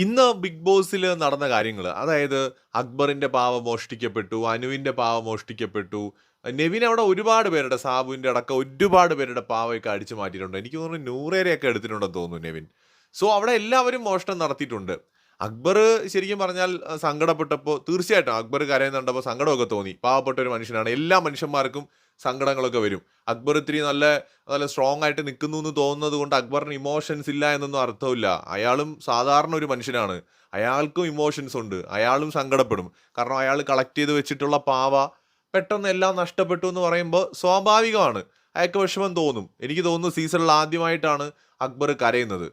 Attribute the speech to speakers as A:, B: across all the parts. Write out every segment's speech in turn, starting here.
A: ഇന്ന് ബിഗ് ബോസിൽ നടന്ന കാര്യങ്ങൾ അതായത് അക്ബറിന്റെ പാവ മോഷ്ടിക്കപ്പെട്ടു അനുവിന്റെ പാവ മോഷ്ടിക്കപ്പെട്ടു നെവിൻ അവിടെ ഒരുപാട് പേരുടെ സാബുവിന്റെ അടക്കം ഒരുപാട് പേരുടെ പാവയൊക്കെ അടിച്ചു മാറ്റിയിട്ടുണ്ട്. എനിക്ക് തോന്നുന്നു നൂറേരെയൊക്കെ എടുത്തിട്ടുണ്ടെന്ന് തോന്നുന്നു നെവിൻ. സോ അവിടെ എല്ലാവരും മോഷണം നടത്തിയിട്ടുണ്ട്. അക്ബർ ശരിക്കും പറഞ്ഞാൽ സങ്കടപ്പെട്ടപ്പോൾ തീർച്ചയായിട്ടും അക്ബർ കരയുന്നുണ്ടപ്പോൾ സങ്കടമൊക്കെ തോന്നി. പാവപ്പെട്ട ഒരു മനുഷ്യനാണ്. എല്ലാ മനുഷ്യന്മാർക്കും സങ്കടങ്ങളൊക്കെ വരും. അക്ബർ ഇത്തിരി നല്ല നല്ല സ്ട്രോങ് ആയിട്ട് നിൽക്കുന്നു എന്ന് തോന്നുന്നത് കൊണ്ട് അക്ബറിന് ഇമോഷൻസ് ഇല്ല എന്നൊന്നും അർത്ഥമില്ല അയാളും സാധാരണ ഒരു മനുഷ്യനാണ്. അയാൾക്കും ഇമോഷൻസ് ഉണ്ട്. അയാളും സങ്കടപ്പെടും. കാരണം അയാൾ കളക്ട് ചെയ്ത് വെച്ചിട്ടുള്ള പാവ പെട്ടെന്ന് എല്ലാം നഷ്ടപ്പെട്ടു എന്ന് പറയുമ്പോൾ സ്വാഭാവികമാണ്. അയാൾക്ക് വിഷമം തോന്നും. എനിക്ക് തോന്നുന്നു സീസണിൽ ആദ്യമായിട്ടാണ് അക്ബർ കരയുന്നത്.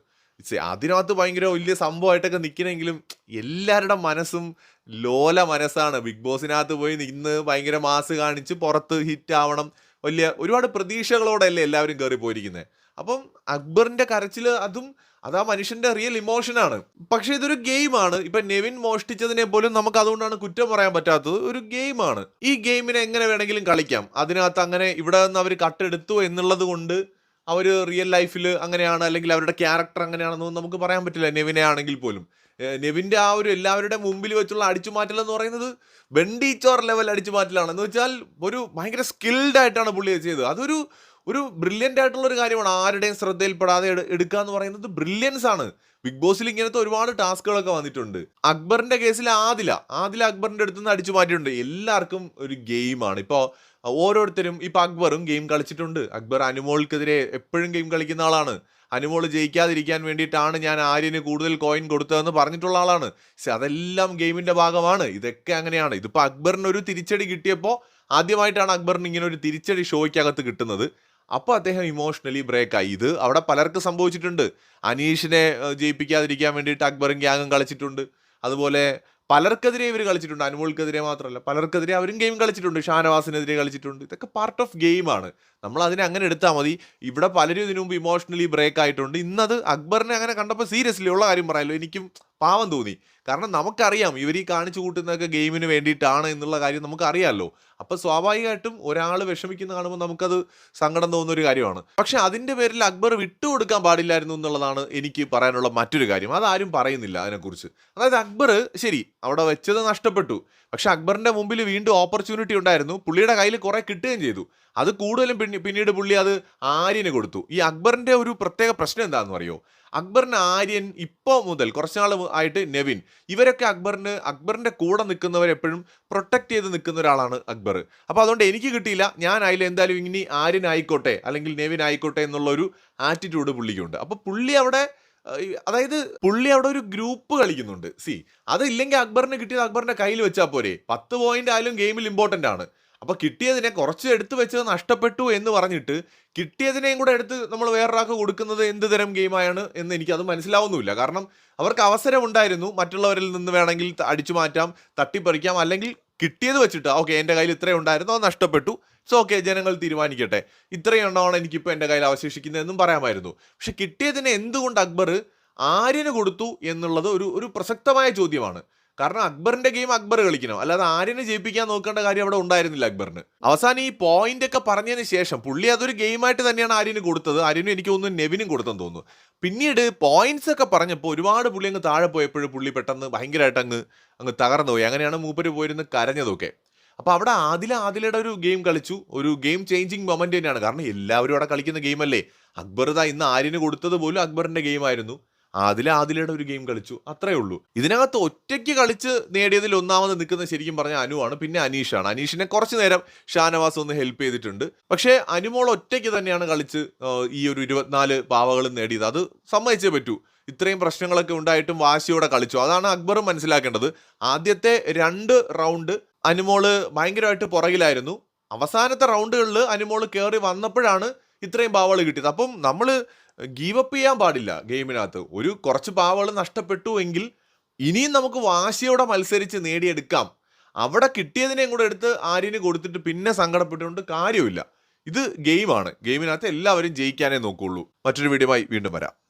A: അതിനകത്ത് ഭയങ്കര വലിയ സംഭവമായിട്ടൊക്കെ നിൽക്കണമെങ്കിലും എല്ലാവരുടെ മനസ്സും ലോല മനസ്സാണ്. ബിഗ് ബോസിനകത്ത് പോയി നിന്ന് ഭയങ്കര മാസ് കാണിച്ച് പുറത്ത് ഹിറ്റ് ആവണം. വലിയ ഒരുപാട് പ്രതീക്ഷകളോടെയല്ലേ എല്ലാവരും കയറി പോയിരിക്കുന്നത് അപ്പം അക്ബറിന്റെ കരച്ചിൽ അതും അതാ മനുഷ്യന്റെ റിയൽ ഇമോഷനാണ് പക്ഷെ ഇതൊരു ഗെയിമാണ് ഇപ്പൊ നെവിൻ മോഷ്ടിച്ചതിനെ പോലും നമുക്ക് അതുകൊണ്ടാണ് കുറ്റം പറയാൻ പറ്റാത്തത്. ഒരു ഗെയിമാണ് ഈ ഗെയിമിനെ എങ്ങനെ വേണമെങ്കിലും കളിക്കാം. അതിനകത്ത് അങ്ങനെ ഇവിടെ നിന്ന് അവർ കട്ടെടുത്തു എന്നുള്ളത് കൊണ്ട് അവർ റിയൽ ലൈഫിൽ അങ്ങനെയാണ് അല്ലെങ്കിൽ അവരുടെ ക്യാരക്ടർ അങ്ങനെയാണെന്നൊന്നും നമുക്ക് പറയാൻ പറ്റില്ല. നെവിനെ ആണെങ്കിൽ പോലും. നെവിന്റെ ആ ഒരു എല്ലാവരുടെ മുമ്പിൽ വെച്ചുള്ള അടിച്ചുമാറ്റൽ എന്ന് പറയുന്നത് വെണ്ടീച്ചോർ ലെവൽ അടിച്ചുമാറ്റലാണ്. എന്ന് വെച്ചാൽ ഒരു ഭയങ്കര സ്കിൽഡ് ആയിട്ടാണ് പുള്ളി ചെയ്തത്. അതൊരു ഒരു ബ്രില്യന്റ് ആയിട്ടുള്ള ഒരു കാര്യമാണ് ആരുടെയും ശ്രദ്ധയിൽപ്പെടാതെ എടു- എടുക്കുക എന്ന് പറയുന്നത് ബ്രില്യൻസ് ആണ്. ബിഗ് ബോസിൽ ഇങ്ങനത്തെ ഒരുപാട് ടാസ്കുകളൊക്കെ വന്നിട്ടുണ്ട്. അക്ബറിന്റെ കേസിൽ ആദില ആദില അക്ബറിന്റെ അടുത്ത് നിന്ന് അടിച്ചു മാറ്റിയിട്ടുണ്ട്. എല്ലാവർക്കും ഒരു ഗെയിമാണ് ഇപ്പോൾ ഓരോരുത്തരും ഇപ്പൊ അക്ബറും ഗെയിം കളിച്ചിട്ടുണ്ട്. അക്ബർ അനുമോൾക്കെതിരെ എപ്പോഴും ഗെയിം കളിക്കുന്ന ആളാണ്. അനുമോൾ ജയിക്കാതിരിക്കാൻ വേണ്ടിയിട്ടാണ് ഞാൻ ആര്യന് കൂടുതൽ കോയിൻ കൊടുത്തതെന്ന് പറഞ്ഞിട്ടുള്ള ആളാണ്. പക്ഷെ അതെല്ലാം ഗെയിമിന്റെ ഭാഗമാണ്. ഇതൊക്കെ അങ്ങനെയാണ്. ഇതിപ്പോ അക്ബറിന് ഒരു തിരിച്ചടി കിട്ടിയപ്പോൾ ആദ്യമായിട്ടാണ് അക്ബറിന് ഇങ്ങനെ ഒരു തിരിച്ചടി ഷോയ്ക്കകത്ത് കിട്ടുന്നത്. അപ്പോൾ അദ്ദേഹം ഇമോഷണലി ബ്രേക്കായി ഇത് അവിടെ പലർക്കും സംഭവിച്ചിട്ടുണ്ട്. അനീഷിനെ ജയിപ്പിക്കാതിരിക്കാൻ വേണ്ടിയിട്ട് അക്ബറും ഗ്യാങ്ങും കളിച്ചിട്ടുണ്ട്. അതുപോലെ പലർക്കെതിരെ ഇവർ കളിച്ചിട്ടുണ്ട്. അനുമോൾക്കെതിരെ മാത്രമല്ല പലർക്കെതിരെ അവരും ഗെയിം കളിച്ചിട്ടുണ്ട്. ഷാനവാസിനെതിരെ കളിച്ചിട്ടുണ്ട്. ഇതൊക്കെ പാർട്ട് ഓഫ് ഗെയിമാണ് നമ്മൾ അതിനെ അങ്ങനെ എടുത്താൽ മതി. ഇവിടെ പലരും ഇതിനു മുമ്പ് ഇമോഷണലി ബ്രേക്ക് ആയിട്ടുണ്ട്. ഇന്നത് അക്ബറിനെ അങ്ങനെ കണ്ടപ്പോൾ സീരിയസ്ലി ഉള്ള കാര്യം പറയാമല്ലോ എനിക്കും പാവം തോന്നി. കാരണം നമുക്കറിയാം ഇവർ ഈ കാണിച്ചു കൂട്ടുന്നതൊക്കെ ഗെയിമിന് വേണ്ടിയിട്ടാണ് എന്നുള്ള കാര്യം നമുക്കറിയാമല്ലോ അപ്പൊ സ്വാഭാവികമായിട്ടും ഒരാൾ വിഷമിക്കുന്ന കാണുമ്പോൾ നമുക്കത് സങ്കടം തോന്നുന്ന ഒരു കാര്യമാണ്. പക്ഷെ അതിന്റെ പേരിൽ അക്ബർ വിട്ടുകൊടുക്കാൻ പാടില്ലായിരുന്നു എന്നുള്ളതാണ് എനിക്ക് പറയാനുള്ള മറ്റൊരു കാര്യം. അതാരും പറയുന്നില്ല അതിനെക്കുറിച്ച്. അതായത് അക്ബർ ശരി അവിടെ വെച്ചത് നഷ്ടപ്പെട്ടു. പക്ഷെ അക്ബറിന്റെ മുമ്പിൽ വീണ്ടും ഓപ്പർച്യൂണിറ്റി ഉണ്ടായിരുന്നു. പുള്ളിയുടെ കയ്യിൽ കുറെ കിട്ടുകയും ചെയ്തു. അത് കൂടുതലും പിന്നെ പിന്നീട് പുള്ളി അത് ആര്യന് കൊടുത്തു. ഈ അക്ബറിന്റെ ഒരു പ്രത്യേക പ്രശ്നം എന്താണെന്ന് അറിയോ? അക്ബറിന് ആര്യൻ ഇപ്പോൾ മുതൽ കുറച്ച് നാൾ ആയിട്ട് നെവിൻ. ഇവരൊക്കെ അക്ബറിന് അക്ബറിന്റെ കൂടെ നിൽക്കുന്നവരെപ്പോഴും പ്രൊട്ടക്ട് ചെയ്ത് നിൽക്കുന്ന ഒരാളാണ് അക്ബർ. അപ്പോൾ അതുകൊണ്ട് എനിക്ക് കിട്ടിയില്ല. ഞാൻ അതിൽ എന്തായാലും ഇനി ആര്യനായിക്കോട്ടെ അല്ലെങ്കിൽ നെവിൻ ആയിക്കോട്ടെ എന്നുള്ള ഒരു ആറ്റിറ്റ്യൂഡ് പുള്ളിക്കുണ്ട്. അപ്പോൾ പുള്ളി അവിടെ അതായത് പുള്ളി അവിടെ ഒരു ഗ്രൂപ്പ് കളിക്കുന്നുണ്ട്. സി അതില്ലെങ്കിൽ അക്ബറിന് കിട്ടിയത് അക്ബറിന്റെ കയ്യിൽ വെച്ചാൽ പോരെ. പത്ത് പോയിന്റ് ആയാലും ഗെയിമിൽ ഇമ്പോർട്ടന്റ് ആണ്. അപ്പോൾ കിട്ടിയതിനെ കുറച്ച് എടുത്തു വെച്ചത് നഷ്ടപ്പെട്ടു എന്ന് പറഞ്ഞിട്ട് കിട്ടിയതിനെയും കൂടെ എടുത്ത് നമ്മൾ വേറൊരാൾക്ക് കൊടുക്കുന്നത് എന്ത് തരം ഗെയിമായാണ് എന്ന് എനിക്ക് അത് മനസ്സിലാവുന്നില്ല കാരണം അവർക്ക് അവസരം ഉണ്ടായിരുന്നു. മറ്റുള്ളവരിൽ നിന്ന് വേണമെങ്കിൽ അടിച്ചു മാറ്റാം തട്ടിപ്പറിക്കാം അല്ലെങ്കിൽ കിട്ടിയത് വെച്ചിട്ട് ഓക്കെ എന്റെ കയ്യിൽ ഇത്രയും ഉണ്ടായിരുന്നു അത് നഷ്ടപ്പെട്ടു. സോ ഓക്കെ ജനങ്ങൾ തീരുമാനിക്കട്ടെ. ഇത്രയും എണ്ണമാണ് എനിക്കിപ്പോൾ എന്റെ കയ്യിൽ അവശേഷിക്കുന്നതെന്നും പറയാമായിരുന്നു. പക്ഷെ കിട്ടിയതിനെ എന്തുകൊണ്ട് അക്ബർ ആര്യന് കൊടുത്തു എന്നുള്ളത് ഒരു ഒരു പ്രസക്തമായ ചോദ്യമാണ്. കാരണം അക്ബറിന്റെ ഗെയിം അക്ബർ കളിക്കണം? അല്ലാതെ ആര്യനെ ജയിപ്പിക്കാൻ നോക്കേണ്ട കാര്യം അവിടെ ഉണ്ടായിരുന്നില്ല അക്ബറിന്. അവസാനം ഈ പോയിന്റ് ഒക്കെ പറഞ്ഞതിന് ശേഷം പുള്ളി അതൊരു ഗെയിമായിട്ട് തന്നെയാണ് ആര്യന് കൊടുത്തത്. ആര്യനും എനിക്ക് ഒന്ന് നെവിനും കൊടുത്തെന്ന് തോന്നുന്നു. പിന്നീട് പോയിന്റ്സ് ഒക്കെ പറഞ്ഞപ്പോൾ ഒരുപാട് പുള്ളി അങ്ങ് താഴെ പോയപ്പോഴും പുള്ളി പെട്ടെന്ന് ഭയങ്കരമായിട്ട് അങ്ങ് അങ്ങ് തകർന്നു പോയി. അങ്ങനെയാണ് മൂപ്പര് പോയിരുന്ന് കരഞ്ഞതൊക്കെ. അപ്പോൾ അവിടെ ആദില ആദിലയുടെ ഒരു ഗെയിം കളിച്ചു. ഒരു ഗെയിം ചേഞ്ചിങ് മൊമെന്റ് തന്നെയാണ്. കാരണം എല്ലാവരും അവിടെ കളിക്കുന്ന ഗെയിം അല്ലേ? അക്ബർ ദാ ഇന്ന് ആര്യന് കൊടുത്തത് പോലും അക്ബറിന്റെ ഗെയിം ആദിലേടെ ആദിലയുടെ ഒരു ഗെയിം കളിച്ചു. അത്രേ ഉള്ളൂ. ഇതിനകത്ത് ഒറ്റയ്ക്ക് കളിച്ച് നേടിയതിൽ ഒന്നാമത് നിൽക്കുന്ന ശരിക്കും പറഞ്ഞ അനുവാണ് പിന്നെ അനീഷാണ്. അനീഷിനെ കുറച്ച് നേരം ഷാനവാസ് ഒന്ന് ഹെൽപ്പ് ചെയ്തിട്ടുണ്ട്. പക്ഷേ അനുമോൾ ഒറ്റയ്ക്ക് തന്നെയാണ് കളിച്ച് ഈ ഒരു ഇരുപത്തിനാല് പാവകളും നേടിയത്. അത് സമ്മതിച്ചേ പറ്റൂ. ഇത്രയും പ്രശ്നങ്ങളൊക്കെ ഉണ്ടായിട്ടും വാശിയോടെ കളിച്ചു. അതാണ് അക്ബറും മനസ്സിലാക്കേണ്ടത്. ആദ്യത്തെ രണ്ട് റൗണ്ട് അനുമോൾ ഭയങ്കരമായിട്ട് പുറകിലായിരുന്നു. അവസാനത്തെ റൗണ്ടുകളിൽ അനുമോൾ കയറി വന്നപ്പോഴാണ് ഇത്രയും പാവകൾ കിട്ടിയത്. അപ്പം നമ്മൾ ഗീവ് അപ്പ് ചെയ്യാൻ പാടില്ല ഗെയിമിനകത്ത്. ഒരു കുറച്ച് പാവകൾ നഷ്ടപ്പെട്ടു എങ്കിൽ ഇനിയും നമുക്ക് വാശിയോടെ മത്സരിച്ച് നേടിയെടുക്കാം. അവിടെ കിട്ടിയതിനെയും കൂടെ എടുത്ത് ആര്യന് കൊടുത്തിട്ട് പിന്നെ സങ്കടപ്പെട്ടുകൊണ്ട് കാര്യമില്ല ഇത് ഗെയിമാണ്. ഗെയിമിനകത്ത് എല്ലാവരും ജയിക്കാനേ നോക്കുള്ളൂ. മറ്റൊരു വീഡിയോമായി വീണ്ടും വരാം.